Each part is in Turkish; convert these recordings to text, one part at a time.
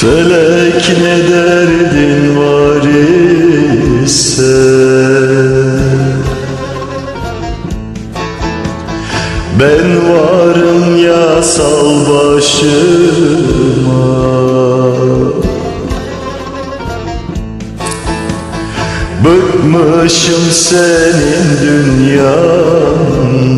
Felek ne derdin var ise? Ben varım ya sal başıma. Bıkmışım senin dünyanda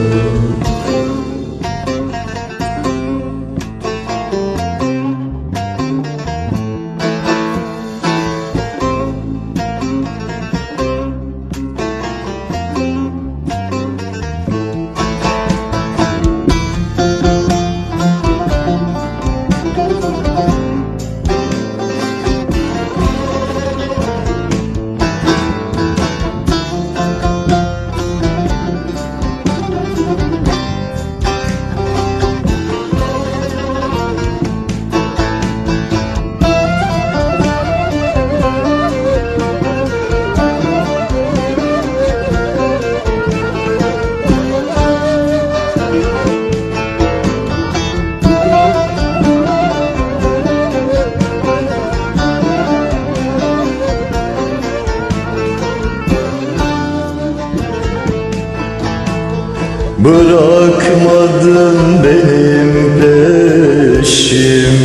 Bırakmadın benim peşim.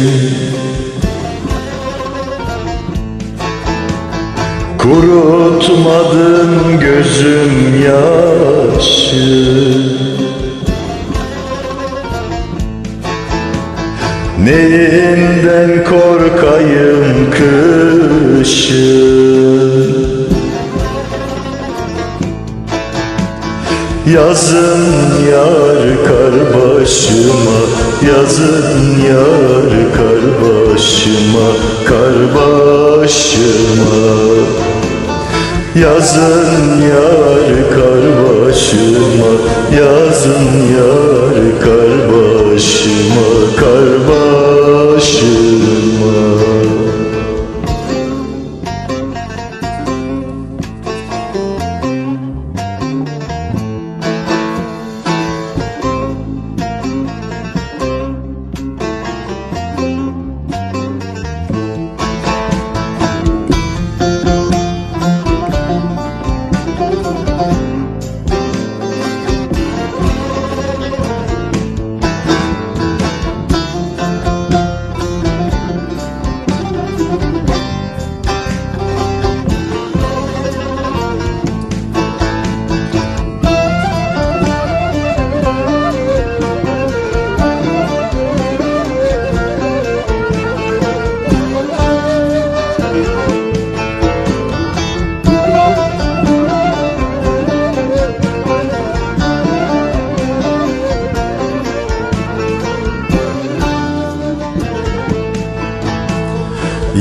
Kurutmadın gözüm yaşı. Neyinden korkayım kışın Yazın yar kar başıma Yazın yar kar başıma Kar başıma. Yazın yar kar başıma Yazın yar kar başıma Kar başıma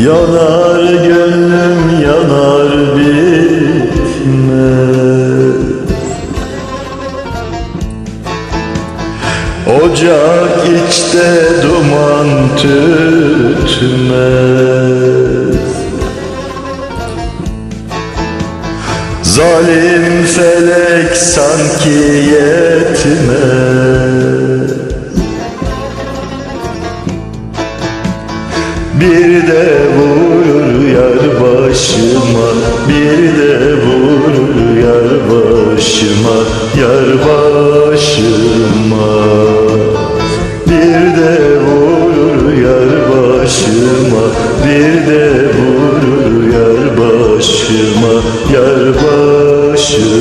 Yanar gönlüm yanar bitmez. Ocak içte duman tütmez. Zalim felek sanki yetmez Bir de vurur yar başıma Bir de vurur yar başıma Yar başıma. Bir de vurur yar başıma Bir de vurur yar başıma Yar başıma